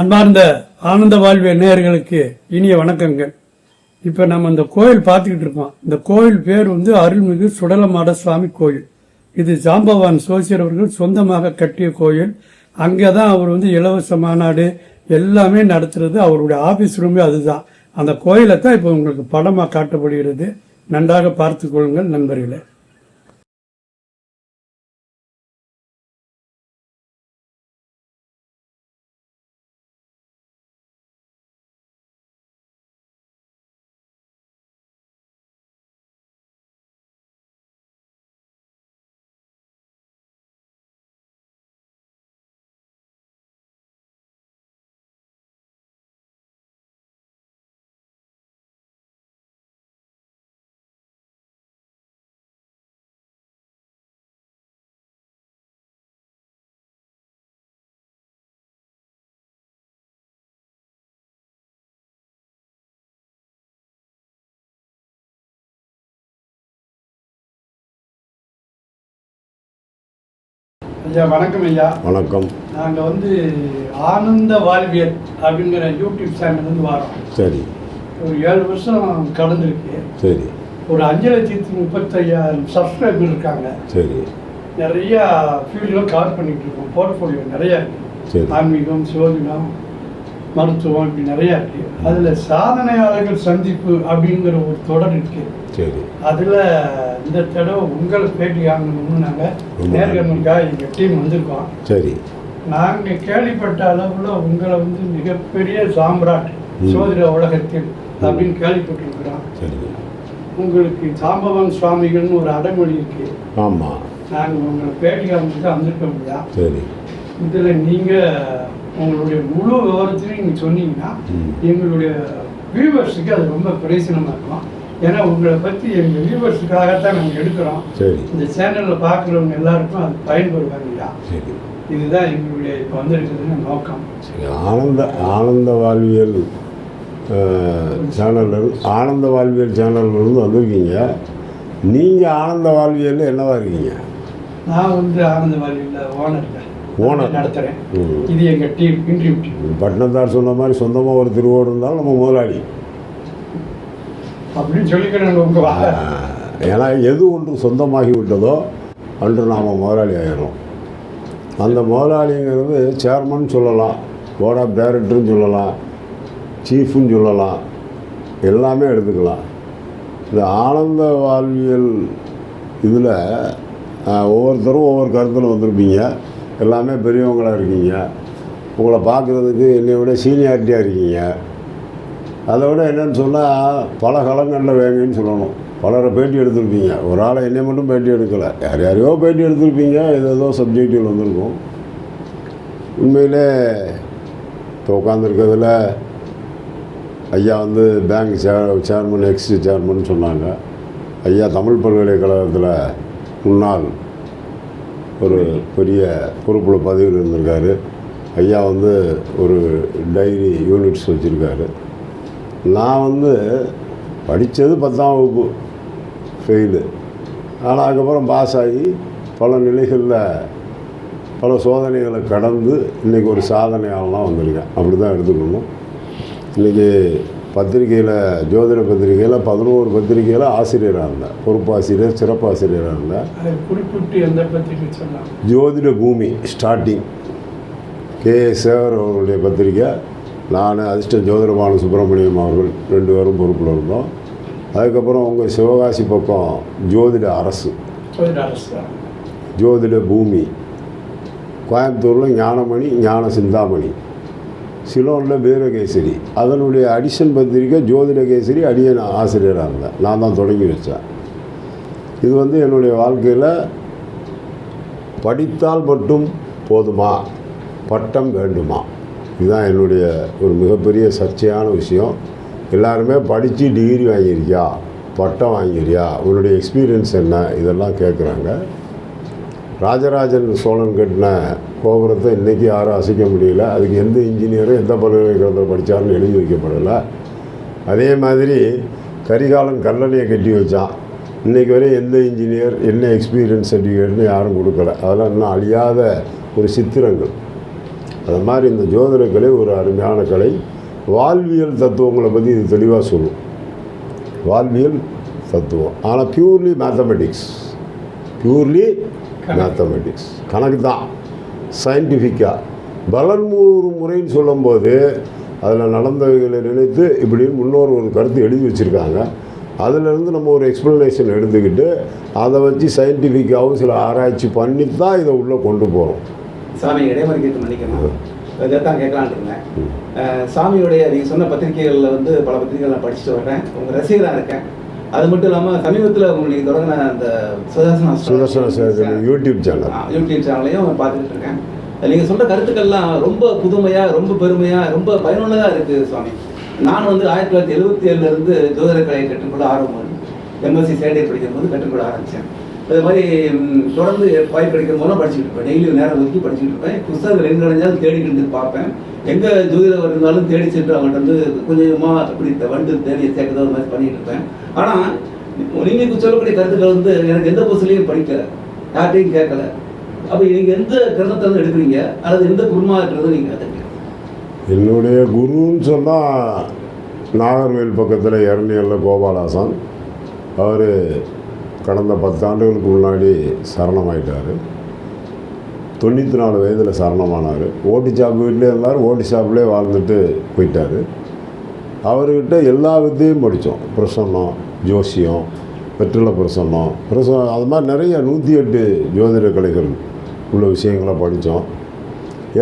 அன்பார்ந்த ஆனந்த வாழ்வு நேயர்களுக்கு இனிய வணக்கங்கள். இப்போ நம்ம இந்த கோயில் பார்த்துக்கிட்டு இருக்கோம். இந்த கோயில் பேர் வந்து அருள்மிகு சுடலமாட சுவாமி கோயில். இது ஜாம்பவான் சோசியர் அவர்கள் சொந்தமாக கட்டிய கோயில். அங்கே தான் அவர் வந்து இலவச மாநாடு எல்லாமே நடத்துறது. அவருடைய ஆஃபீஸ் ரூமே அதுதான். அந்த கோயிலை தான் இப்போ உங்களுக்கு படமாக காட்டப்படுகிறது. நன்றாக பார்த்துக்கொள்ளுங்கள் கொள்ளுங்கள் நண்பர்களே. ஐயா வணக்கம் ஐயா. வணக்கம். நாங்கள் வந்து ஆனந்த வாழ்வியல் அப்படிங்கிற யூடியூப் சேனல் வந்து வரோம். சரி. ஒரு ஏழு வருஷம் கடந்திருக்கு. சரி. ஒரு அஞ்சு லட்சத்தி முப்பத்தையாயிரம் சப்ஸ்கிரைபர் இருக்காங்க. சரி. நிறைய ஃபீல்டில் கவர் பண்ணிட்டு இருக்கோம். போர்ட்ஃபோலியோ நிறைய இருக்கு. சரி. ஆன்மீகம் சிவகினம் மருத்துவம் இப்படி நிறைய இருக்கு. அதில் சாதனையாளர்கள் சந்திப்பு அப்படிங்கிற ஒரு தொடர் இருக்கு. சரி. அதில் இந்த தடவை உங்களை பேட்டி வாங்கணும்னு நாங்கள் ரொம்ப நேர்காணலுக்காக எங்கள் டீம் வந்திருக்கோம். சரி. நாங்கள் கேள்விப்பட்ட அளவில் உங்களை வந்து மிகப்பெரிய சாம்ராட். சோதிட உலகத்தில் அப்படின்னு கேள்விப்பட்டிருக்கிறோம். சரி. உங்களுக்கு சாம்பவன் சுவாமிகள்னு ஒரு அடைமொழி இருக்கு. ஆமாம் நாங்கள் உங்களை பேட்டி காமிச்சு வந்திருக்க முடியா சரி. இதில் நீங்கள் உங்களுடைய முழு விவரத்தையும் நீங்கள் சொன்னீங்கன்னா. எங்களுடைய வியூவர்ஸுக்கு அது ரொம்ப பிரயோசனமாக இருக்கும். ஏன்னா உங்களை பற்றி எங்கள் வியூவர்ஸுக்காகத்தான் நாங்கள் எடுக்கிறோம். இந்த சேனலில் பார்க்குறவங்க எல்லாருக்கும் அது பயன்படுவாங்க இல்லையா? இதுதான் எங்களுடைய இப்போ வந்திருக்கிறதுன்னு நோக்கம். ஆனந்த ஆனந்த வாழ்வியல் சேனலில் ஆனந்த வாழ்வியல் சேனல்லேருந்து வந்திருக்கீங்க. நீங்கள் ஆனந்த வாழ்வியலில் என்னவா இருக்கீங்க? நான் வந்து ஆனந்த வாலியில் ஓனர் Owner. நடத்துகிறேன். இது எங்கள் டீம் இன்ட்ரிவ் டீம் சொன்ன மாதிரி சொந்தமாக ஒரு திருவோடு இருந்தாலும் நம்ம முதலாளி. அப்படின்னு சொல்லிக்கிறேன் உங்கள் ஏன்னா எது ஒன்று சொந்தமாகி விட்டதோ அன்று நாம் முதலாளி ஆயிடும் அந்த முதலாளிங்கிறது சேர்மன் சொல்லலாம் போர்ட் ஆஃப் டைரக்டர்னு சொல்லலாம் சீஃப்னு சொல்லலாம் எல்லாமே எடுத்துக்கலாம். இந்த ஆனந்த வாழ்வியல் இதில் ஒவ்வொருத்தரும் ஒவ்வொரு கருத்தில் வந்திருப்பீங்க. எல்லாமே பெரியவங்களாக இருக்கீங்க. உங்களை பார்க்குறதுக்கு என்னை விட சீனியாரிட்டியாக இருக்கீங்க. அதை விட என்னன்னு சொன்னால் பல காலங்களில் வேங்கன்னு சொல்லணும். பலரை பேட்டி எடுத்திருப்பீங்க. ஒரு ஆளை என்னை மட்டும் பேட்டி எடுக்கலை. யார் யாரையோ பேட்டி எடுத்திருப்பீங்க. ஏதோ ஏதோ சப்ஜெக்டில் வந்திருக்கும். உண்மையிலே இப்போ உட்காந்துருக்கிறதுல ஐயா வந்து bank chair chairman ex chairman சொன்னாங்க. ஐயா தமிழ் பல்கலைக்கழகத்தில் முன்னாள் ஒரு பெரிய பொறுப்பில் பதவியில் இருந்திருக்காரு. ஐயா வந்து ஒரு டைரி யூனிட்ஸ் வச்சுருக்காரு. நான் வந்து படித்தது பத்தாம் வகுப்பு ஃபெயிலு ஆனால் அதுக்கப்புறம் பாஸ் ஆகி பல நிலைகளில் பல சோதனைகளை கடந்து இன்றைக்கி ஒரு சாதனையாளலாம் வந்திருக்கேன். அப்படி தான் எடுத்துக்கணும். இன்றைக்கி பத்திரிக்கையில் ஜோதிட பத்திரிக்கையில் பதினோரு பத்திரிக்கையில் ஆசிரியராக இருந்தேன் பொறுப்பாசிரியர் சிறப்பாசிரியராக இருந்தேன் அதை குறிப்பிட்டு எந்த பத்திரிகை சொல்லலாம் ஜோதிட பூமி ஸ்டார்டிங். கே. சேவர் அவர்களுடைய பத்திரிக்கை நான் அதிர்ஷ்ட ஜோதிடபாலு சுப்பிரமணியம் அவர்கள் ரெண்டு பேரும் பொறுப்பில் இருந்தோம். அதுக்கப்புறம் உங்கள் சிவகாசி பக்கம் ஜோதிட அரசு. ஜோதிட பூமி. கோயம்புத்தூரில் ஞானமணி ஞான சிந்தாமணி. சிலோனில் வீரகேசரி. அதனுடைய அடிஷன் பத்திரிக்கை ஜோதிட கேசரி அடியன் ஆசிரியராக இருந்தேன் நான் தான் தொடங்கி வச்சேன். இது வந்து என்னுடைய வாழ்க்கையில் படித்தால் மட்டும் போதுமா? பட்டம் வேண்டுமா? இதுதான் என்னுடைய ஒரு மிகப்பெரிய சர்ச்சையான விஷயம். எல்லாருமே படித்து டிகிரி வாங்கியிருக்கியா? பட்டம் வாங்கியிருக்கியா? உன்னுடைய எக்ஸ்பீரியன்ஸ் என்ன? இதெல்லாம் கேட்குறாங்க ராஜராஜன் சோழன் கட்டின கோபுரத்தை இன்றைக்கி யாரும் அசைக்க முடியல. அதுக்கு எந்த இன்ஜினியரும் எந்த பல்கலைக்கழகத்தில் படித்தாருன்னு எழுதி வைக்கப்படலை. அதே மாதிரி கரிகாலன் கல்லணையை கட்டி வச்சான். இன்றைக்கி வரை எந்த இன்ஜினியர் என்ன எக்ஸ்பீரியன்ஸ் சர்டிஃபிகேட்னு யாரும் கொடுக்கல. அதெல்லாம் இன்னும் அழியாத ஒரு சித்திரங்கள். அது மாதிரி இந்த ஜோதிட கலை ஒரு அருமையான கலை. வாழ்வியல் தத்துவங்களை பற்றி இது தெளிவாக சொல்லும். வாழ்வியல் தத்துவம். ஆனால் பியூர்லி மேத்தமெட்டிக்ஸ் பியூர்லி மேத்தமெட்டிக்ஸ் கணக்கு தான் சயின்டிஃபிக்காக பலன்மூறு முறைன்னு சொல்லும்போது அதில் நடந்தவைகளை நினைத்து இப்படின்னு முன்னோர் ஒரு கருத்து எழுதி வச்சுருக்காங்க. அதிலிருந்து நம்ம ஒரு எக்ஸ்ப்ளனேஷன் எடுத்துக்கிட்டு அதை வச்சு சயின்டிஃபிக்காகவும் சில ஆராய்ச்சி பண்ணி தான் இதை உள்ளே கொண்டு போகிறோம் சாமி இடைமறி கேட்டு மன்னிக்கணும். இதை தான் கேட்கலான்னு இருந்தேன் அஹ் சாமியுடைய நீங்கள் சொன்ன பத்திரிகைகளில் வந்து பல பத்திரிகைகள் நான் படிச்சுட்டு வர்றேன். உங்கள் ரசிகராக இருக்கேன். அது மட்டும் இல்லாமல் சமீபத்தில் உங்களுக்கு தொடங்கின அந்த Sudarsana Sudarsana YouTube channel YouTube சேனலையும் பார்த்துக்கிட்டு இருக்கேன். நீங்கள் சொல்கிற கருத்துக்கள்லாம் ரொம்ப புதுமையாக ரொம்ப பெருமையாக ரொம்ப பயனுள்ளதாக இருக்குது சுவாமி. நான் வந்து ஆயிரத்தி தொள்ளாயிரத்தி எழுபத்தி ஏழுலேருந்து ஜோதிட கலையை கற்றுக்கொள்ள ஆர்வம் எம்எஸ்சி செகண்டரி படிக்கும்போது கற்றுக்கொள்ள ஆரம்பித்தேன் அது மாதிரி தொடர்ந்து வாய்ப்பு கிடைக்கும் போதெல்லாம் படிச்சுட்டு இருப்பேன். டெய்லி நேரம் ஒதுக்கி படிச்சுட்டு இருப்பேன். புத்தகங்கள் எங்கே தேடிக்கிட்டு இருந்து பார்ப்பேன். எங்கே ஜோதிடர் இருந்தாலும் தேடி சென்று அவங்கள்ட்ட வந்து கொஞ்சம் கொஞ்சமாக இப்படி த- வந்து தேடி சேர்க்கறது அது மாதிரி பண்ணிட்டு இருப்பேன். ஆனால் நீங்கள் சொல்லக்கூடிய கருத்துக்கள் வந்து எனக்கு எந்த புதுசுலையும் படிக்கல. யார்ட்டையும் கேட்கல. அப்போ நீங்கள் எந்த கிரந்தத்தை வந்து எடுக்கிறீங்க? அல்லது எந்த குருமா இருக்கிறது நீங்கள் கற்றுக்கிறீங்க என்னுடைய குருன்னு சொன்னால் நாகர்வேல் பக்கத்தில் இரணியல்ல கோபாலாசன். அவர் கடந்த பத்தாண்டுகளுக்கு முன்னாடி சரணமாயிட்டார். தொண்ணூற்றி நாலு வயதில் சரணமானார். ஓட்டி ஷாப் வீட்டிலே இருந்தார் ஓட்டி ஷாப்லேயே வாழ்ந்துட்டு போயிட்டார். அவர்கிட்ட எல்லா வித்தையும் படித்தோம். பிரசன்னம் ஜோசியம் வெற்றில பிரசன்னம் பிரசன்னம் அது மாதிரி நிறைய நூற்றி எட்டு ஜோதிட கலைகள் உள்ள விஷயங்களை படித்தோம்.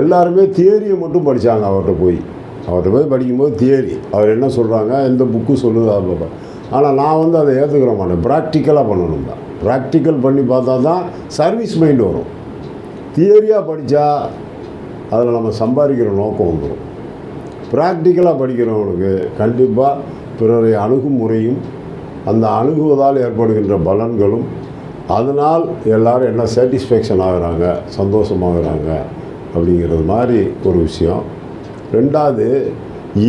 எல்லாருமே தியரியை மட்டும் படித்தாங்க அவர்கிட்ட போய். அவர்கிட்ட போய் படிக்கும்போது தியரி. அவர் என்ன சொல்கிறாங்க எந்த புக்கு சொல்லுது அதை ஆனால் நான் வந்து அதை ஏற்றுக்கிற மாட்டேன். ப்ராக்டிக்கலாக பண்ணணும் தான். ப்ராக்டிக்கல் பண்ணி பார்த்தா தான் சர்வீஸ் மைண்ட் வரும். தியரியாக படித்தா அதில் நம்ம சம்பாதிக்கிற நோக்கம் வந்துடும் ப்ராக்டிக்கலாக படிக்கிறவங்களுக்கு கண்டிப்பாக பிறரை அணுகும் முறையும் அந்த அணுகுவதால் ஏற்படுகின்ற பலன்களும் அதனால் எல்லாரும் என்ன சாட்டிஸ்ஃபேக்ஷன் ஆகிறாங்க சந்தோஷமாகறாங்க அப்படிங்கிறது மாதிரி ஒரு விஷயம். ரெண்டாவது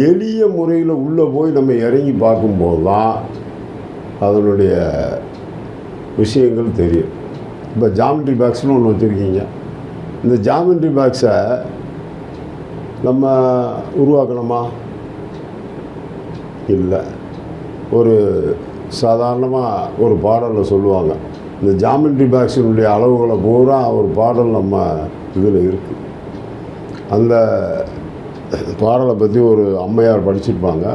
எளிய முறையில் உள்ளே போய் நம்ம இறங்கி பார்க்கும்போது தான் அதனுடைய விஷயங்கள் தெரியும். இப்போ ஜாமெட்ரி பாக்ஸ்னு ஒன்று வச்சுருக்கீங்க. இந்த ஜாமெண்ட்ரி பாக்ஸை நம்ம உருவாக்கணுமா? இல்லை. ஒரு சாதாரணமாக ஒரு பாடலில் சொல்லுவாங்க. இந்த ஜாமெண்ட்ரி பாக்ஸினுடைய அளவுகளை பூரா ஒரு பாடல் நம்ம இதில் இருக்குது அந்த பாடலை பற்றி ஒரு அம்மையார் படிச்சிருப்பாங்க.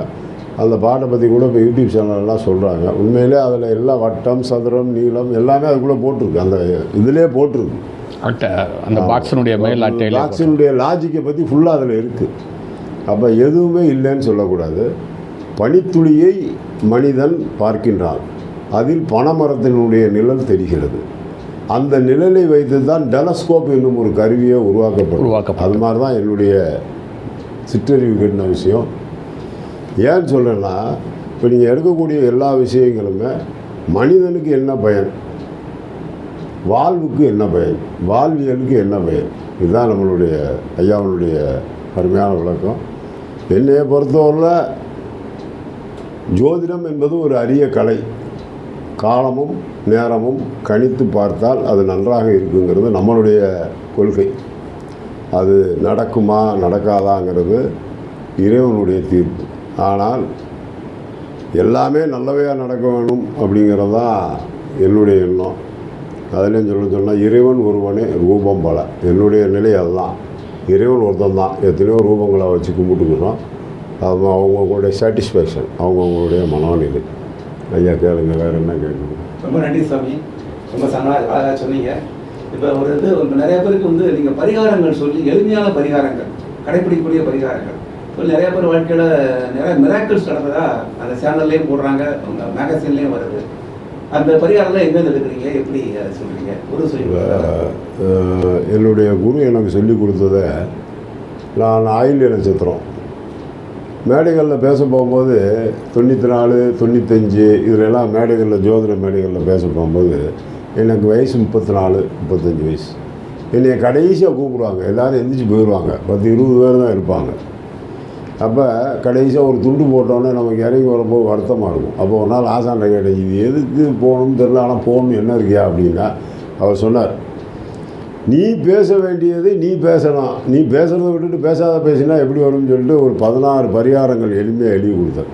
அந்த பாட்டை பற்றி கூட இப்போ யூடியூப் சேனல்லாம் சொல்கிறாங்க உண்மையிலே அதில் எல்லாம் வட்டம் சதுரம் நீளம் எல்லாமே அதுக்குள்ளே போட்டிருக்கு. அந்த இதிலே போட்டிருக்கு. அட்டை அந்த பாக்ஸினுடைய மேல் அட்டையில் பாக்ஸினுடைய லாஜிக்கை பற்றி ஃபுல்லாக அதில் இருக்குது அப்போ எதுவுமே இல்லைன்னு சொல்லக்கூடாது. பனித்துளியை மனிதன் பார்க்கின்றான். அதில் பனைமரத்தினுடைய நிழல் தெரிகிறது. அந்த நிழலை வைத்து தான் டெலஸ்கோப் என்னும் ஒரு கருவியை உருவாக்கப்படும் உருவாக்கப்பட்டது. அது மாதிரி தான் என்னுடைய சிற்றறிவு கட்டின விஷயம். ஏன்னு சொல்கிறேன்னா இப்போ நீங்கள் எடுக்கக்கூடிய எல்லா விஷயங்களுமே மனிதனுக்கு என்ன பயன்? வாழ்வுக்கு என்ன பயன்? வாழ்வியலுக்கு என்ன பயன்? இதுதான் நம்மளுடைய ஐயாவுடைய அருமையான விளக்கம். என்னையை பொறுத்தவரையில் ஜோதிடம் என்பது ஒரு அரிய கலை. காலமும் நேரமும் கணித்து பார்த்தால் அது நன்றாக இருக்குங்கிறது நம்மளுடைய கொள்கை. அது நடக்குமா நடக்காதாங்கிறது இறைவனுடைய தீர்ப்பு. ஆனால் எல்லாமே நல்லவையாக நடக்க வேணும் அப்படிங்கிறது தான் என்னுடைய எண்ணம். அதுலேயும் சொல்ல சொன்னால் இறைவன் ஒருவனே ரூபம் பல. என்னுடைய நிலை அதுதான். இறைவன் ஒருத்தன் தான். எத்தனையோ ரூபங்களை வச்சு கும்பிட்டுக்கிறோம். அது அவங்கவுங்களுடைய சாட்டிஸ்ஃபேக்ஷன் அவங்கவுங்களுடைய மனநிலை. ஐயா கேளுங்க வேறு என்ன கேட்கணும்? ரொம்ப நன்றி சாமி. ரொம்ப அழகாக சொன்னீங்க. இப்போ ஒரு இது நிறைய பேருக்கு வந்து நீங்கள் பரிகாரங்கள் சொல்லி எளிமையான பரிகாரங்கள் கடைப்பிடிக்கக்கூடிய பரிகாரங்கள். இப்போ நிறைய பேர் வாழ்க்கையில் நிறைய மிராக்கிள்ஸ் நடந்ததா அந்த சேனல்லையும் போடுறாங்க உங்கள் மேகசின்லேயும் வருது. அந்த பரிகாரம்லாம் எங்கேருந்து எடுக்கிறீங்க? எப்படி அதை சொல்கிறீங்க குரு சொல்லி என்னுடைய குரு எனக்கு சொல்லி கொடுத்ததை நான் ஆயில்ய நட்சத்திரம் மேடைகளில் பேச போகும்போது தொண்ணூற்றி நாலு தொண்ணூத்தஞ்சு இதிலெல்லாம் மேடைகளில் ஜோதிட மேடைகளில் பேச போகும்போது எனக்கு வயசு முப்பத்தி நாலு முப்பத்தஞ்சு வயசு. என்னை கடைசியாக கூப்பிடுவாங்க. எல்லோரும் எந்திரிச்சு போயிடுவாங்க பத்து இருபது பேர் தான் இருப்பாங்க. அப்போ கடைசியாக ஒரு துண்டு போட்டோன்னே நமக்கு இறங்கி வரும்போது வருத்தமாக இருக்கும். அப்போ ஒரு நாள் ஆசான்ட கேட்டேன் இது எதுக்கு போகணும்னு தெரில ஆனால் போகணும் என்ன இருக்கியா? அப்படின்னா அவர் சொன்னார் நீ பேச வேண்டியது நீ பேசலாம். நீ பேசுகிறத விட்டுட்டு பேசாத பேசினா எப்படி வரும்னு சொல்லிட்டு ஒரு பதினாறு பரிகாரங்கள் எளிமையாக எழுதி கொடுத்தேன்.